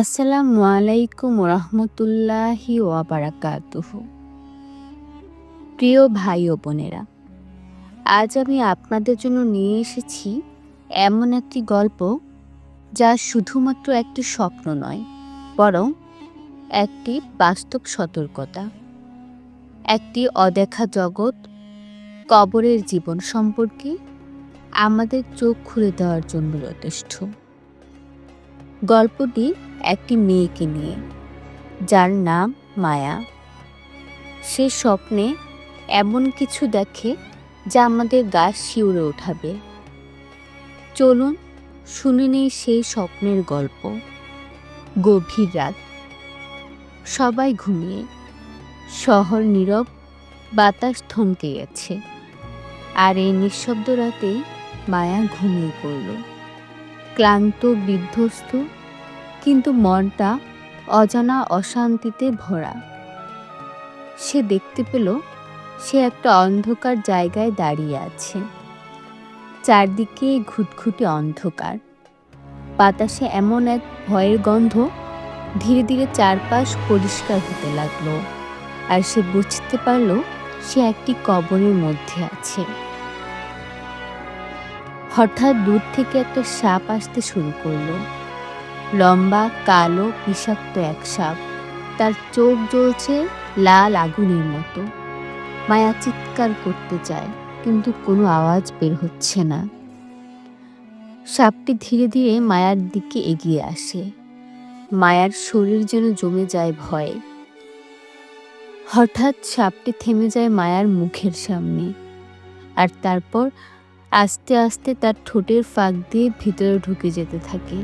আসসালামু আলাইকুম রহমতুল্লাহি ওয়াবারাকাতুহ। প্রিয় ভাই ও বোনেরা, আজ আমি আপনাদের জন্য নিয়ে এসেছি এমন একটি গল্প যা শুধুমাত্র একটি স্বপ্ন নয়, বরং একটি বাস্তব সতর্কতা, একটি অদেখা জগৎ, কবরের জীবন সম্পর্কে আমাদের চোখ খুলে দেওয়ার জন্য যথেষ্ট। গল্পটি একটি মেয়েকে নিয়ে, যার নাম মায়া। সে স্বপ্নে এমন কিছু দেখে যা আমাদের গা শিউরে ওঠাবে চলুন শুনে নেই সেই স্বপ্নের গল্প। গভীর রাত। সবাই ঘুমিয়ে শহর নীরব, বাতাস থমকে গেছে। আর এই নিঃশব্দ রাতেই মায়া ঘুমিয়ে পড়ল। ক্লান্ত, বিধ্বস্ত, কিন্তু মনটা অজানা অশান্তিতে ভরা। সে দেখতে পেল সে একটা অন্ধকার জায়গায় দাঁড়িয়ে আছে। চারদিকে ঘুটঘুটে অন্ধকার। বাতাসে এমন এক ভয়ের গন্ধ ধীরে ধীরে চারপাশ পরিষ্কার হতে লাগল। আর সে বুঝতে পারল সে একটি কবরের মধ্যে আছে। হঠাৎ দূর থেকে একটা সাপ আসতে শুরু করল। লম্বা, কালো, বিষাক্ত এক সাপ। তার চোখ জ্বলছে লাল আগুনের মতো। মায়া চিৎকার করতে চায়, কিন্তু কোনো আওয়াজ বের হচ্ছে না। সাপটি ধীরে ধীরে মায়ার দিকে এগিয়ে আসে। মায়ার শরীর যেন জমে যায় ভয়ে। হঠাৎ সাপটি থেমে যায় মায়ার মুখের সামনে। আর তারপর আস্তে আস্তে তার ঠোঁটের ফাঁক দিয়ে ভিতরে ঢুকে যেতে থাকে।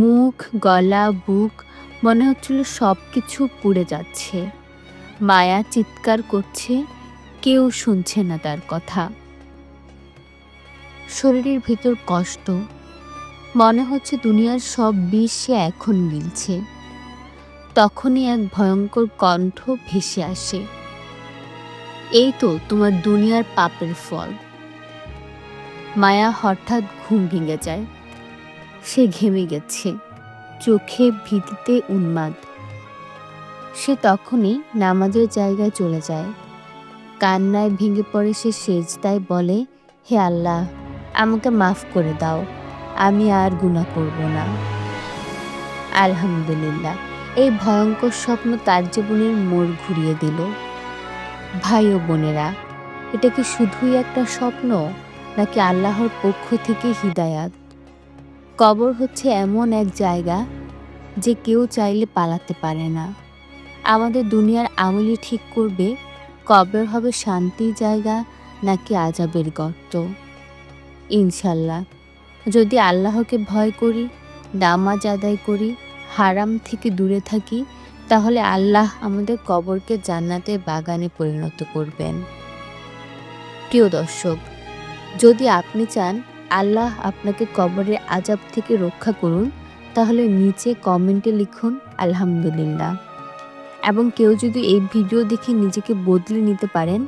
মুখ, গলা, বুক মনে হচ্ছিল সব কিছু পুড়ে যাচ্ছে। মায়া চিৎকার করছে, কেউ শুনছে না তার কথা। শরীরের ভিতর কষ্ট, মনে হচ্ছে দুনিয়ার সব বিষ সে এখন গিলছে তখনই এক ভয়ঙ্কর কণ্ঠ ভেসে আসে। এই তো তোমার দুনিয়ার পাপের ফল। মায়া হঠাৎ ঘুম ভেঙে যায়। সে ঘেমে গেছে। চোখে ভীতিতে উন্মাদ। সে তখনই নামাজের জায়গায় চলে যায়। কান্নায় ভেঙে পড়ে সে সেজদায় বলে, হে আল্লাহ, আমাকে মাফ করে দাও। আমি আর গুণা করব না। আলহামদুলিল্লাহ, এই ভয়ঙ্কর স্বপ্ন তার জীবনের মোড় ঘুরিয়ে দিল। ভাই ও বোনেরা, এটা কি শুধুই একটা স্বপ্ন? নাকি আল্লাহর পক্ষ থেকে হিদায়াত। কবর হচ্ছে এমন এক জায়গা যে কেউ চাইলে পালাতে পারে না। আমাদের দুনিয়ার আমলি ঠিক করবে, কবর হবে শান্তির জায়গা নাকি আজাবের গর্ত। ইনশাল্লাহ যদি আল্লাহকে ভয় করি, নামাজ আদায় করি, হারাম থেকে দূরে থাকি, তাহলে আল্লাহ আমাদের কবরকে জান্নাতের বাগানে পরিণত করবেন। প্রিয় দর্শক যদি আপনি চান আল্লাহ আপনাকে কবরের আজাব থেকে রক্ষা করুন, তাহলে নিচে কমেন্টে লিখুন, আলহামদুলিল্লাহ। এবং কেউ যদি এই ভিডিও দেখে নিজেকে বদলে নিতে পারেন,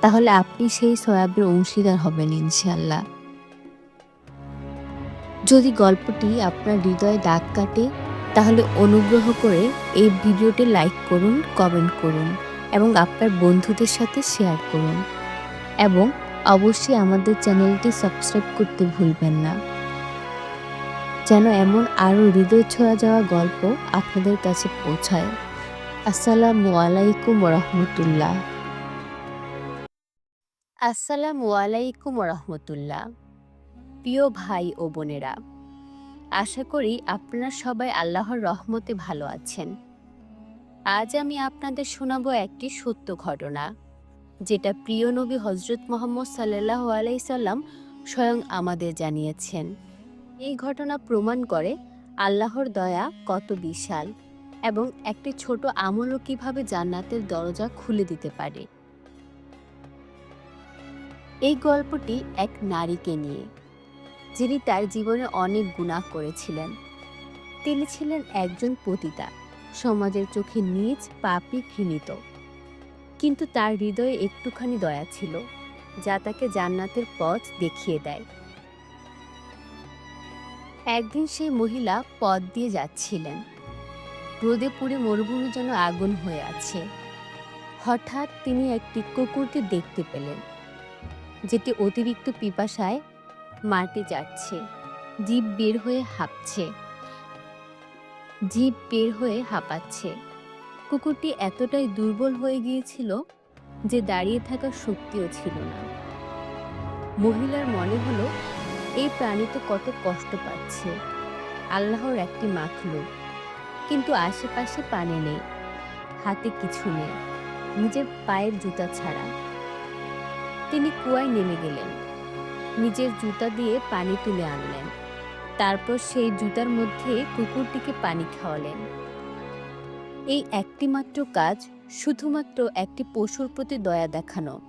তাহলে আপনি সেই সয়াবের অংশীদার হবেন ইনশাল্লাহ যদি গল্পটি আপনার হৃদয়ে দাগ কাটে, তাহলে অনুগ্রহ করে এই ভিডিওটি লাইক করুন, কমেন্ট করুন এবং আপনার বন্ধুদের সাথে শেয়ার করুন। এবং অবশ্যই আমাদের চ্যানেলটি সাবস্ক্রাইব করতে ভুলবেন না। যেন এমন আরও হৃদয় ছোঁয়া যাওয়া গল্প আপনাদের কাছে পৌঁছায়। আসসালামু আলাইকুম রহমতুল্লাহ আসসালামু আলাইকুম রহমতুল্লাহ প্রিয় ভাই ও বোনেরা, আশা করি আপনারা সবাই আল্লাহর রহমতে ভালো আছেন। আজ আমি আপনাদের শোনাবো একটি সত্য ঘটনা। যেটা প্রিয় নবী হজরত মোহাম্মদ সাল্লাহ আলাইসাল্লাম স্বয়ং আমাদের জানিয়েছেন। এই ঘটনা প্রমাণ করে আল্লাহর দয়া কত বিশাল এবং একটি ছোট আমলও কীভাবে জান্নাতের দরজা খুলে দিতে পারে। এই গল্পটি এক নারীকে নিয়ে, যিনি তার জীবনে অনেক গুণাহ করেছিলেন। তিনি ছিলেন একজন পতিতা, সমাজের চোখে নিজ পাপি ঘৃণিত। কিন্তু তার হৃদয়ে একটুখানি দয়া ছিল, যা তাকে জান্নাতের পথ দেখিয়ে দেয়। একদিন সেই মহিলা পথ দিয়ে যাচ্ছিলেন। রোদে পুড়ে মরুভূমি যেন আগুন হয়ে আছে। হঠাৎ তিনি একটি কুকুরকে দেখতে পেলেন, যেটি অতিরিক্ত পিপাসায় মাটি যাচ্ছে জীব বের হয়ে হাঁপছে। জীব বের হয়ে হাঁপাচ্ছে। কুকুরটি এতটাই দুর্বল হয়ে গিয়েছিল যে দাঁড়িয়ে থাকার শক্তিও ছিল না। মহিলার মনে হলো, এই প্রাণী তো কত কষ্ট পাচ্ছে। আল্লাহর একটি মাখলুক কিন্তু আশেপাশে পানি নেই, হাতে কিছু নেই, নিজের পায়ের জুতা ছাড়া। তিনি কুয়ায় নেমে গেলেন, নিজের জুতা দিয়ে পানি তুলে আনলেন। তারপর সেই জুতার মধ্যে কুকুরটিকে পানি খাওয়ালেন। এই একটি মাত্র কাজ শুধুমাত্র একটি পশুর প্রতি দয়া দেখানো।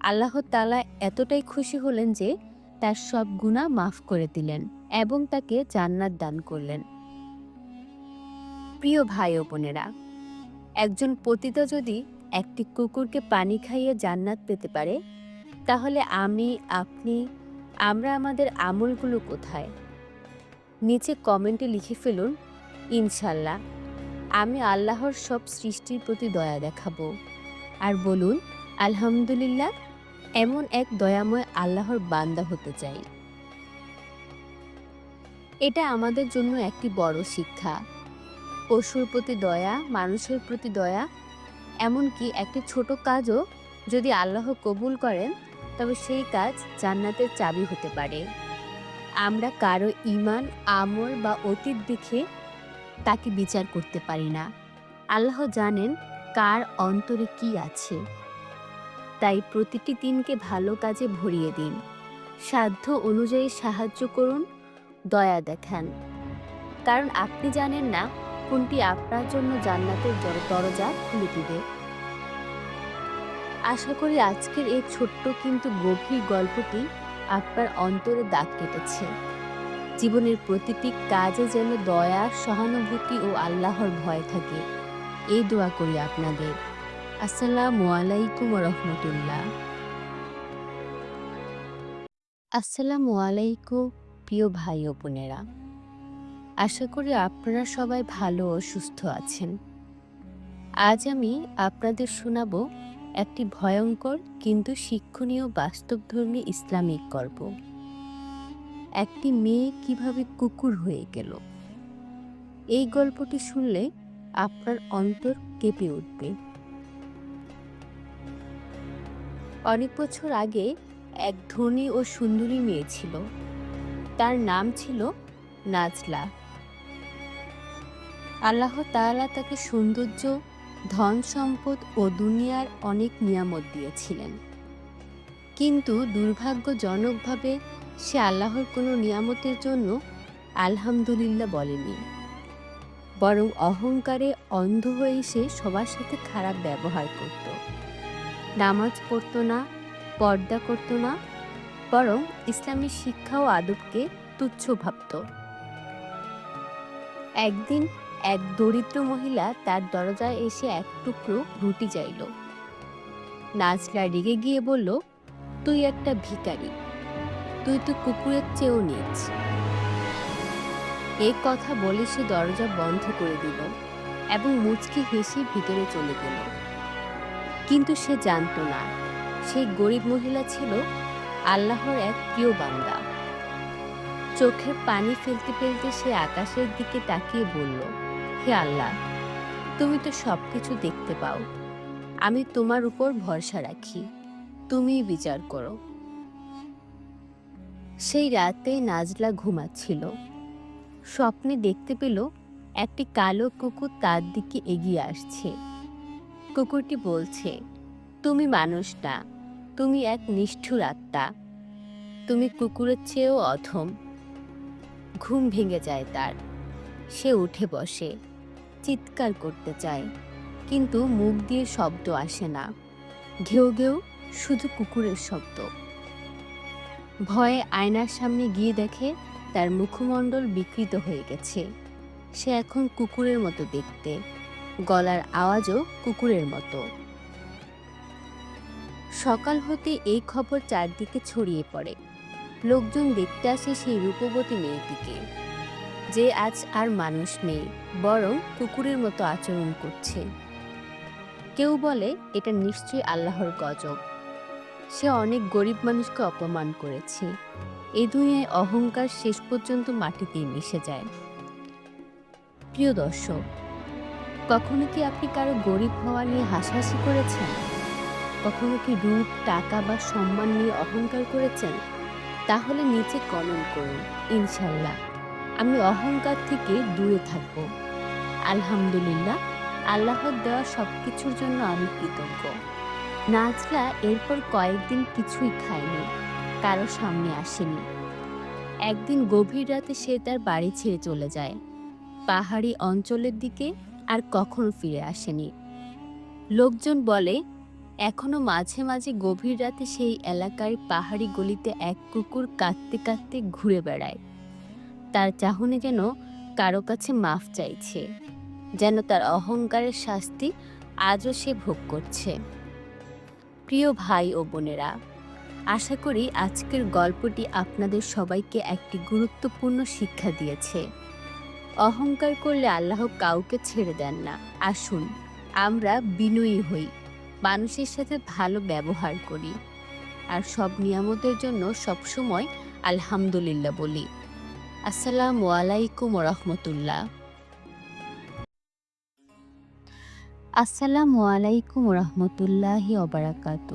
আল্লাহ তালা এতটাই খুশি হলেন যে তার সব গুণা মাফ করে দিলেন এবং তাকে জান্নাত দান করলেন। প্রিয় ভাই ও বোনেরা, একজন পতিতা যদি একটি কুকুরকে পানি খাইয়ে জান্নাত পেতে পারে, তাহলে আমি, আপনি, আমরা আমাদের আমলগুলো কোথায়? নিচে কমেন্টে লিখে ফেলুন ইনশাল্লাহ আমি আল্লাহর সব সৃষ্টির প্রতি দয়া দেখাবো। আর বলুন, আলহামদুলিল্লাহ, এমন এক দয়াময় আল্লাহর বান্দা হতে চাই। এটা আমাদের জন্য একটি বড় শিক্ষা। পশুর প্রতি দয়া, মানুষের প্রতি দয়া, এমনকি একটি ছোট কাজও যদি আল্লাহ কবুল করেন, তবে সেই কাজ জান্নাতের চাবি হতে পারে। আমরা কারও ইমান আমল বা অতীত দেখে তাকে বিচার করতে পারি না। আল্লাহ জানেন কার অন্তরে কি আছে। তাই প্রতিটি দিনকে ভালো কাজে ভরিয়ে দিন। সাধ্য অনুযায়ী সাহায্য করুন, দয়া দেখান। কারণ আপনি জানেন না কোনটি আপনার জন্য জান্নাতের দরজা খুলে দিবে। আশা করি আজকের এই ছোট্ট কিন্তু গভীর গল্পটি আপনার অন্তরে দাগ কেটেছে। জীবনের প্রতিটি কাজে যেন দয়া, সহানুভূতি ও আল্লাহর ভয় থাকে। এই দোয়া করি আপনাদের। আসসালামু আলাইকুম রহমতুল্লাহ আসসালামু আলাইকুম, প্রিয় ভাই ও বোনেরা। আশা করি আপনারা সবাই ভালো ও সুস্থ আছেন। আজ আমি আপনাদের শোনাবো একটি ভয়ঙ্কর কিন্তু শিক্ষণীয় বাস্তবধর্মী ইসলামিক গল্প। একটি মেয়ে কীভাবে কুকুর হয়ে গেল। এই গল্পটি শুনলে আপনার অন্তর কেঁপে উঠবে। অনেক বছর আগে এক ধনী ও সুন্দরী মেয়ে ছিল। তার নাম ছিল নাজলা। আল্লাহ তাআলা তাকে সৌন্দর্য, ধন সম্পদ ও দুনিয়ার অনেক নিয়ামত দিয়েছিলেন। কিন্তু দুর্ভাগ্যজনকভাবে সে আল্লাহর কোনো নিয়ামতের জন্য আলহামদুলিল্লাহ বলেনি। বরং অহংকারে অন্ধ হয়ে সে সবার সাথে খারাপ ব্যবহার করত। নামাজ পড়তো না, পর্দা করতো না, বরং ইসলামী শিক্ষা ও আদবকে তুচ্ছ ভাবত। একদিন এক দরিদ্র মহিলা তার দরজায় এসে এক টুকরো রুটি চাইল। নাজলা রেগে গিয়ে বলল, তুই একটা ভিখারি। তুই তো কুকুরের চেয়েও নিচ। এই কথা বলে সে দরজা বন্ধ করে দিল এবং মুচকি হেসে ভিতরে চলে গেল। কিন্তু সে জানতো না, সেই গরিব মহিলা ছিল আল্লাহর এক প্রিয় বান্দা। চোখের পানি ফেলতে ফেলতে সে আকাশের দিকে তাকিয়ে বলল, হে আল্লাহ, তুমি তো সব কিছু দেখতে পাও। আমি তোমার উপর ভরসা রাখি। তুমিই বিচার করো। সেই রাতে নাজলা ঘুমাচ্ছিল। স্বপ্নে দেখতে পেল একটি কালো কুকুর তার দিকে এগিয়ে আসছে। কুকুরটি বলছে, তুমি মানুষ না, তুমি এক নিষ্ঠুর আত্মা। তুমি কুকুরের চেয়েও অধম। ঘুম ভেঙে যায় তার। সে উঠে বসে, চিৎকার করতে চায়, কিন্তু মুখ দিয়ে শব্দ আসে না। ঘেউ ঘেউ শুধু কুকুরের শব্দ। ভয়ে আয়নার সামনে গিয়ে দেখে তার মুখমণ্ডল বিকৃত হয়ে গেছে। সে এখন কুকুরের মতো দেখতে। গলার আওয়াজও কুকুরের মতো। সকাল হতে এই খবর চারদিকে ছড়িয়ে পড়ে। লোকজন দেখতে আসে সেই রূপবতী মেয়েটিকে। যে আজ আর মানুষ নেই, বরং কুকুরের মতো আচরণ করছে। কেউ বলে, এটা নিশ্চয়ই আল্লাহর গজব। সে অনেক গরিব মানুষকে অপমান করেছে। এই দুনিয়ায় অহংকার শেষ পর্যন্ত মাটিতেই মিশে যায়। প্রিয় দর্শক, কখনো কি আপনি কারও গরিব হওয়া নিয়ে হাসাহাসি করেছেন? কখনো কি রূপ, টাকা বা সম্মান নিয়ে অহংকার করেছেন? তাহলে নিচে কমেন্ট করুন, ইনশাল্লাহ। আমি অহংকার থেকে দূরে থাকব। আলহামদুলিল্লাহ, আল্লাহর দেওয়া সব কিছুর জন্য আমি কৃতজ্ঞ। নাজলা এরপর কয়েকদিন কিছুই খায়নি, কারও সামনে আসেনি। একদিন গভীর রাতে সে তার বাড়ি ছেড়ে চলে যায়। পাহাড়ি অঞ্চলের দিকে আর কখনো ফিরে আসেনি। লোকজন বলে, এখনও মাঝে মাঝে গভীর রাতে সেই এলাকার পাহাড়ি গলিতে এক কুকুর কাঁদতে কাঁদতে ঘুরে বেড়ায়। তার চাহনি যেন কারও কাছে মাফ চাইছে, যেন তার অহংকারের শাস্তি আজও সে ভোগ করছে। প্রিয় ভাই ও বোনেরা, আশা করি আজকের গল্পটি আপনাদের সবাইকে একটি গুরুত্বপূর্ণ শিক্ষা দিয়েছে। অহংকার করলে আল্লাহ কাউকে ছেড়ে দেন না। আসুন, আমরা বিনয়ী হই, মানুষের সাথে ভালো ব্যবহার করি। আর সব নিয়ামতের জন্য সবসময় আলহামদুলিল্লাহ বলি। আসসালামু আলাইকুম রহমতুল্লাহ। আসসালামু আলাইকুম রহমতুল্লাহি অবরাকাত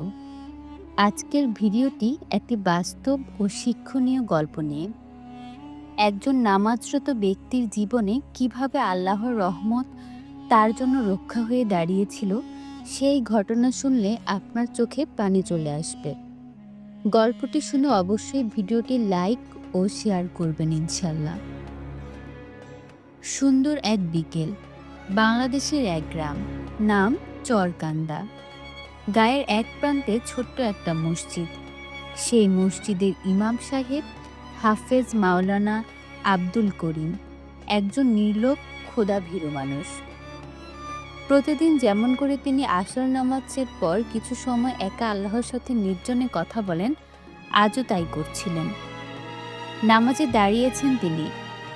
আজকের ভিডিওটি একটি বাস্তব ও শিক্ষণীয় গল্প নিয়ে। একজন নামাজরত ব্যক্তির জীবনে কীভাবে আল্লাহর রহমত তার জন্য রক্ষা হয়ে দাঁড়িয়েছিল, সেই ঘটনা শুনলে আপনার চোখে পানি চলে আসবে। গল্পটি শুনে অবশ্যই ভিডিওটি লাইক ও শেয়ার করবেন ইনশাল্লাহ সুন্দর এক বিকেল। বাংলাদেশের এক গ্রাম, নাম চরকান্দা। গায়ের এক প্রান্তে ছোট্ট একটা মসজিদ। সেই মসজিদের ইমাম সাহেব হাফেজ মাওলানা আব্দুল করিম, একজন নির্লোক খোদা ভীরু মানুষ। প্রতিদিন যেমন করে তিনি আসর নামাজের পর কিছু সময় একা আল্লাহর সাথে নির্জনে কথা বলেন, আজও তাই করছিলেন। নামাজে দাঁড়িয়েছেন তিনি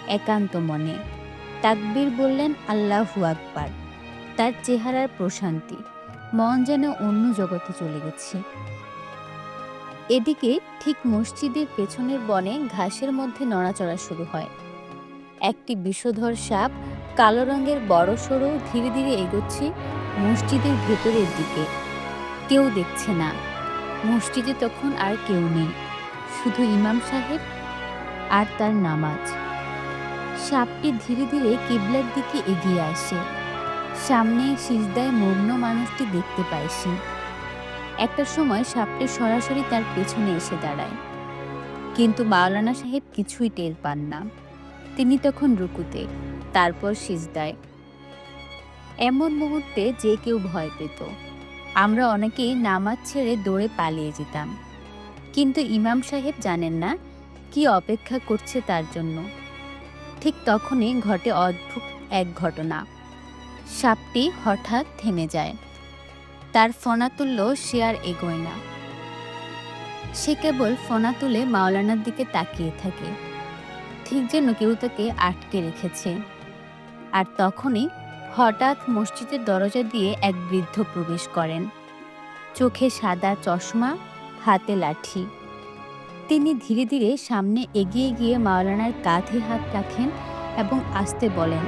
একান্ত মনে। তাকবীর বললেন, আল্লাহু আকবার। তার চেহারার প্রশান্তি, মন যেন অন্য জগতে চলে গেছে। এদিকে ঠিক মসজিদের পেছনের বনে ঘাসের মধ্যে নড়াচড়া শুরু হয়। একটি বিষধর সাপ কালো রঙের বড় সড়ো ধীরে ধীরে এগোচ্ছে মসজিদের ভেতরের দিকে। কেউ দেখছে না। মসজিদে তখন আর কেউ নেই। শুধু ইমাম সাহেব আর তার নামাজ। সাপটি ধীরে ধীরে কিবলার দিকে এগিয়ে আসে। সামনে সিজদায় মগ্ন মানুষটি দেখতে পায় সে। একটা সময় সাপটি সরাসরি তার পেছনে এসে দাঁড়ায়। কিন্তু মাওলানা সাহেব কিছুই টের পান না। তিনি তখন রুকুতে, তারপর সিজদায়। এমন মুহূর্তে যে কেউ ভয় পেত। আমরা অনেকেই নামাজ ছেড়ে দৌড়ে পালিয়ে যেতাম। কিন্তু ইমাম সাহেব জানেন না কি অপেক্ষা করছে তার জন্য। ঠিক তখনই ঘটে অদ্ভুত এক ঘটনা। সাপটি হঠাৎ থেমে যায়। তার ফনা তুলল সে আর এগোয় না। সে কেবল ফোনা তুলে মাওলানার দিকে তাকিয়ে থাকে। ঠিক যেন কেউ তাকে আটকে রেখেছে। আর তখনই হঠাৎ মসজিদের দরজা দিয়ে এক বৃদ্ধ প্রবেশ করেন। চোখে সাদা চশমা, হাতে লাঠি। তিনি ধীরে ধীরে সামনে এগিয়ে গিয়ে মাওলানার কাঁধে হাত রাখেন এবং আসতে বলেন,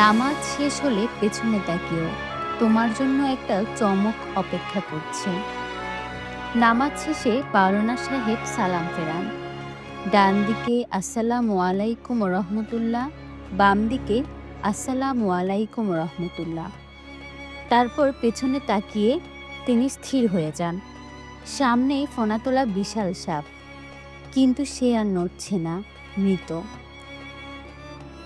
নামাজ শেষ হলে পেছনে তাকিও, তোমার জন্য একটা চমক অপেক্ষা করছে। নামাজ শেষে পাওলানা সাহেব সালাম ফেরান। ডান দিকে, আসসালামু আলাইকুম রহমতুল্লাহ বাম দিকে, আসসালামু আলাইকুম রহমতুল্লাহ তারপর পেছনে তাকিয়ে তিনি স্থির হয়ে যান। সামনে ফোনাতোলা বিশাল সাপ। কিন্তু সে আর নড়ছে না, মৃত।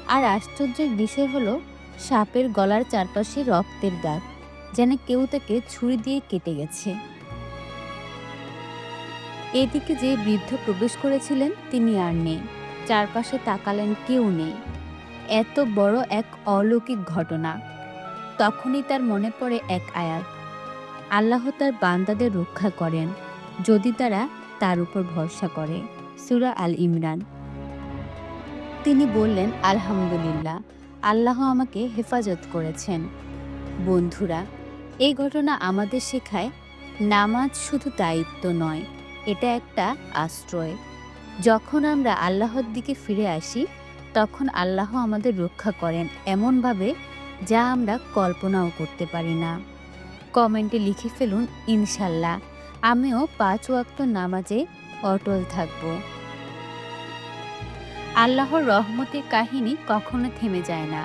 আর আশ্চর্যের বিষয় হলো, সাপের গলার চারপাশে রক্তের দাগ, যেন কেউ তাকে ছুরি দিয়ে কেটে গেছে। এদিকে যে বৃদ্ধ প্রবেশ করেছিলেন, তিনি আর নেই। চারপাশে তাকালেন কেউ নেই। এত বড় এক অলৌকিক ঘটনা। তখনই তার মনে পড়ে এক আয়াত। আল্লাহ তার বান্দাদের রক্ষা করেন, যদি তারা তার উপর ভরসা করে। সুরা আল ইমরান। তিনি বললেন, আলহামদুলিল্লাহ, আল্লাহ আমাকে হেফাজত করেছেন। বন্ধুরা, এই ঘটনা আমাদের শেখায় নামাজ শুধু দায়িত্ব নয়, এটা একটা আশ্রয়। যখন আমরা আল্লাহর দিকে ফিরে আসি, তখন আল্লাহ আমাদের রক্ষা করেন এমনভাবে যা আমরা কল্পনাও করতে পারি না। কমেন্টে লিখে ফেলুন, ইনশাল্লাহ। আমিও পাঁচ ওয়াক্ত নামাজে অটল থাকব। আল্লাহর রহমতের কাহিনী কখনো থেমে যায় না।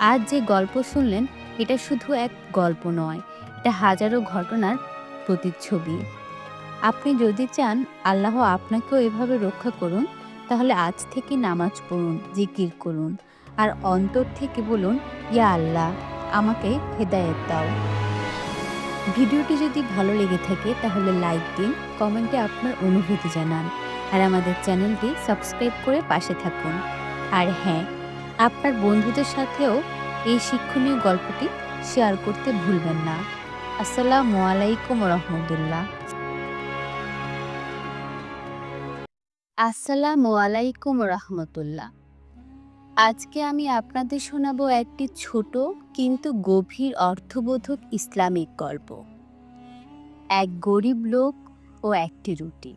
আজ যে গল্প শুনলেন, এটা শুধু এক গল্প নয়, এটা হাজারো ঘটনার প্রতিচ্ছবি। আপনি যদি চান আল্লাহ আপনাকেও এভাবে রক্ষা করুন, তাহলে আজ থেকে নামাজ পড়ুন, জিকির করুন। আর অন্তর থেকে বলুন, ইয়া আল্লাহ, আমাকে হেদায়েত দাও। ভিডিওটি যদি ভালো লেগে থাকে, তাহলে লাইক দিন, কমেন্টে আপনার অনুভূতি জানান। আর আমাদের চ্যানেলটি সাবস্ক্রাইব করে পাশে থাকুন। আর হ্যাঁ আপনার বন্ধুদের সাথেও এই শিক্ষণীয় গল্পটি শেয়ার করতে ভুলবেন না। আসসালামু আলাইকুম রহমতুল্লাহ। আসসালামু আলাইকুম রহমতুল্লাহ। আজকে আমি আপনাদের শোনাবো একটি ছোট কিন্তু গভীর অর্থবোধক ইসলামিক গল্প। এক গরিব লোক ও একটি রুটি।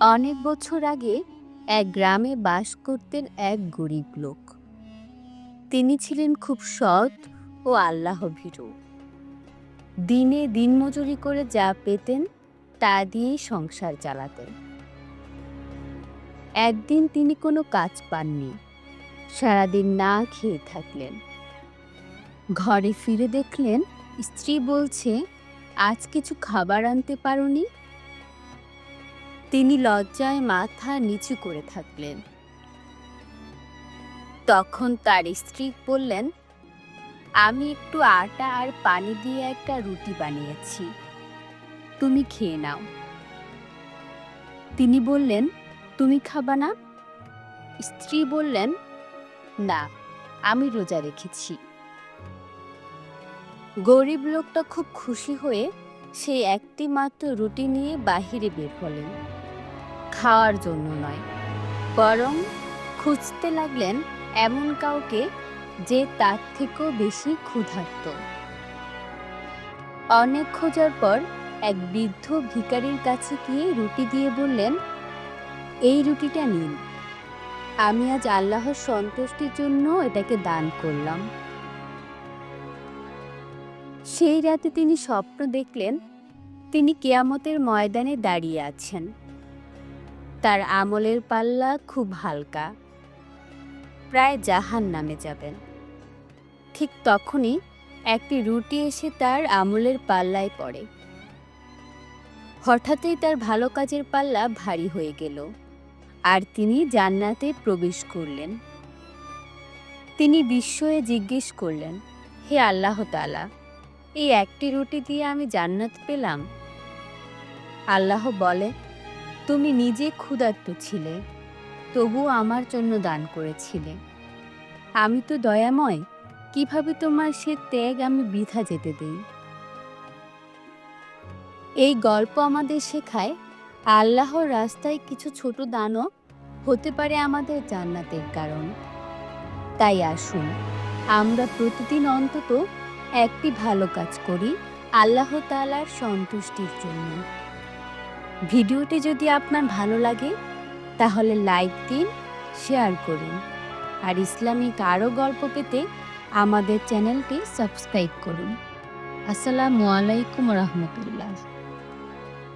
অনেক বছর আগে এক গ্রামে বাস করতেন এক গরিব লোক। তিনি ছিলেন খুব সৎ ও আল্লাহ ভীরু দিনে দিনমজুরি করে যা পেতেন তা দিয়েই সংসার চালাতেন। একদিন তিনি কোনো কাজ পাননি। সারাদিন না খেয়ে থাকলেন। ঘরে ফিরে দেখলেন, স্ত্রী বলছে, আজ কিছু খাবার আনতে পারোনি? তিনি লজ্জায় মাথা নিচু করে থাকলেন। তখন তার স্ত্রী বললেন, আমি একটু আটা আর পানি দিয়ে একটা রুটি বানিয়েছি। তুমি খেয়ে নাও। তিনি বললেন তুমি খাবা না? স্ত্রী বললেন, না, আমি রোজা রেখেছি। গরিব লোকটা খুব খুশি হয়ে সে একটি মাত্র রুটি নিয়ে বাহিরে বের হলেন। খাওয়ার জন্য নয়, বরং খুঁজতে লাগলেন এমন কাউকে যে তার থেকেও বেশি ক্ষুধার্ত। অনেক খোঁজার পর এক বৃদ্ধ ভিখারির কাছে গিয়ে রুটি দিয়ে বললেন এই রুটিটা নিন। আমি আজ আল্লাহর সন্তুষ্টির জন্য এটাকে দান করলাম। সেই রাতে তিনি স্বপ্ন দেখলেন, তিনি কেয়ামতের ময়দানে দাঁড়িয়ে আছেন। তার আমলের পাল্লা খুব হালকা, প্রায় জাহান নামে যাবেন। ঠিক তখনই একটি রুটি এসে তার আমলের পাল্লায় পড়ে। হঠাৎই তার ভালো কাজের পাল্লা ভারী হয়ে গেল। আর তিনি জান্নাতে প্রবেশ করলেন। তিনি বিস্ময়ে জিজ্ঞেস করলেন, হে আল্লাহ তালা এই একটি রুটি দিয়ে আমি জান্নাত পেলাম? আল্লাহ বলে, তুমি নিজে ক্ষুধার্ত ছিলে তবু আমার জন্য দান করেছিলে। আমি তো দয়াময়, কীভাবে তোমার সে ত্যাগ আমি বৃথা যেতে দেই? এই গল্প আমাদের শেখায়, আল্লাহর রাস্তায় কিছু ছোট দানও হতে পারে আমাদের জান্নাতের কারণ। তাই আসুন, আমরা প্রতিদিন অন্তত একটি ভালো কাজ করি আল্লাহ তালার সন্তুষ্টির জন্য। ভিডিওটি যদি আপনার ভালো লাগে, তাহলে লাইক দিন, শেয়ার করুন। আর ইসলামিক আরও গল্প পেতে আমাদের চ্যানেলটি সাবস্ক্রাইব করুন। আসসালামু আলাইকুম রহমতুল্লাহ।